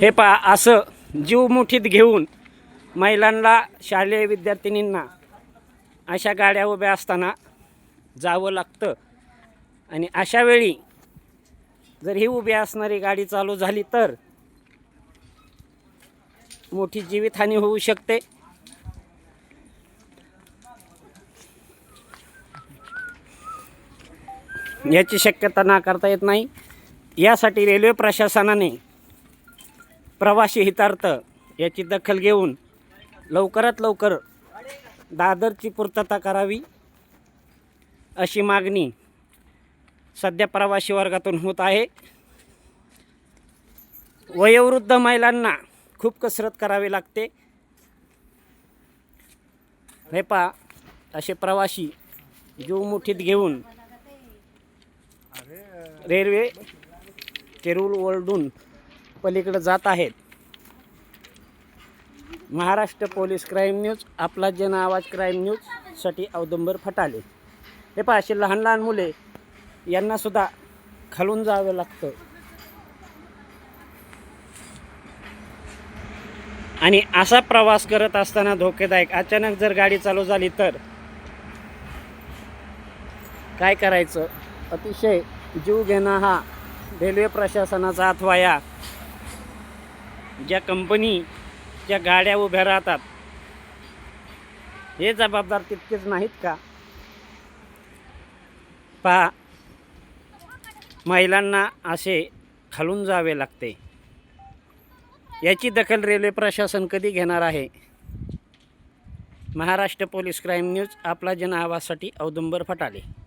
हे पहा असं जीव मुठीत घेऊन महिलांना शालेय विद्यार्थिनींना अशा गाड्या उभ्या असताना जावं लागतं. आणि अशा वेळी जर ही उभी असणारी गाडी चालू झाली तर मोठी जीवितहानी होऊ शकते. याची शक्यता नाकारता येत नाही. यासाठी रेल्वे प्रशासनाने प्रवासी हितार्थ याची दखल घेऊन लवकरात लवकर दादरची पूर्तता करावी अशी मागणी सध्या प्रवासी वर्गातून होत आहे. वयोवृद्ध महिलांना खूप कसरत करावी लागते. हे पा असे प्रवासी जीव मुठीत घेऊन रेल्वे केरूळ ओरडून पलीकडे जात आहेत. महाराष्ट्र पोलीस क्राईम न्यूज आपला जन आवाज क्राईम न्यूजसाठी औदंबर फटाले. हे पहा असे लहान लहान मुले यांनासुद्धा खालून जावं लागतं. आणि असा प्रवास करत असताना धोकेदायक अचानक जर गाडी चालू झाली तर? काय करायचं? अतिशय जीव घेणं हा रेल्वे प्रशासनाचा अथवा या ज्या कंपनी ज्या गाड्या उभ्या राहतात. हे जबाबदार तितकेच नाहीत का? पहा महिलांना असे खालून जावे लागते. याची दखल रेल्वे प्रशासन कधी घेणार आहे? महाराष्ट्र पोलीस क्राईम न्यूज आपला जन आवाजसाठी औदुंबर फटाले.